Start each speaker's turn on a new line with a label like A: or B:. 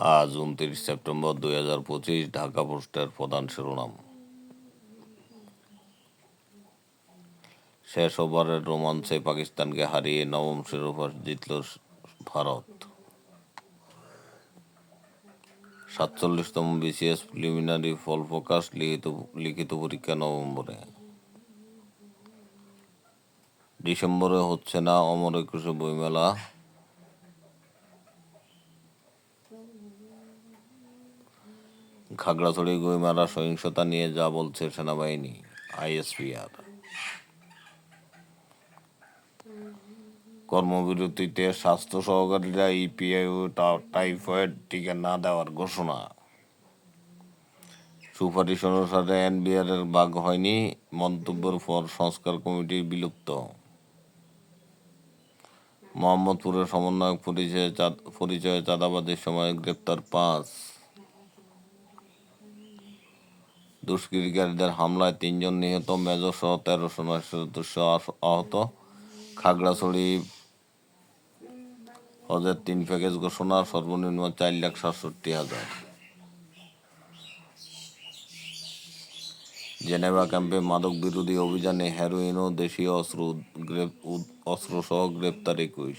A: আজ উনত্রিশ সেপ্টেম্বর দুই হাজার পঁচিশ, ঢাকা পোস্টের প্রধান শিরোনাম। শেষ ওভারের রোমাঞ্চে পাকিস্তানকে হারিয়ে নবম শিরোপা জিতল ভারত। সাতচল্লিশতম বিসিএস প্রিলিমিনারি ফল প্রকাশ, লিখিত লিখিত পরীক্ষা নভেম্বরে। ডিসেম্বরে হচ্ছে না অমর একুশে বইমেলা। খাগড়াছড়ি গইমারা সহিংসতা নিয়ে যা বলছে সেনাবাহিনী আইএসপিআর কর্মবিরতিতে স্বাস্থ্য সহকারীরা ইপিআই টা- টাইফয়েড টিকা না দেওয়ার ঘোষণা। সুপারিশ অনুসারে এনবিআর এর ভাগ হয়নি, মন্তব্যের পর সংস্কার কমিটি বিলুপ্ত। মোহাম্মদপুরের সমন্বয়ক পরিচয়ে পরিচয়ে চাঁদাবাদের সময় গ্রেপ্তার পাঁচ। দুষ্কৃতিকারীদের হামলায় তিনজন নিহত মেজর সহ তেরোশো সদস্য আহত। খাগড়াছড়ি হজের তিন প্যাকেজ ঘোষণা সর্বনিম্ন চার লাখ সাতষট্টি হাজার। জেনেভা ক্যাম্পে মাদক বিরোধী অভিযানে হেরোইন ও দেশীয় অস্ত্র অস্ত্রসহ গ্রেপ্তার একুশ।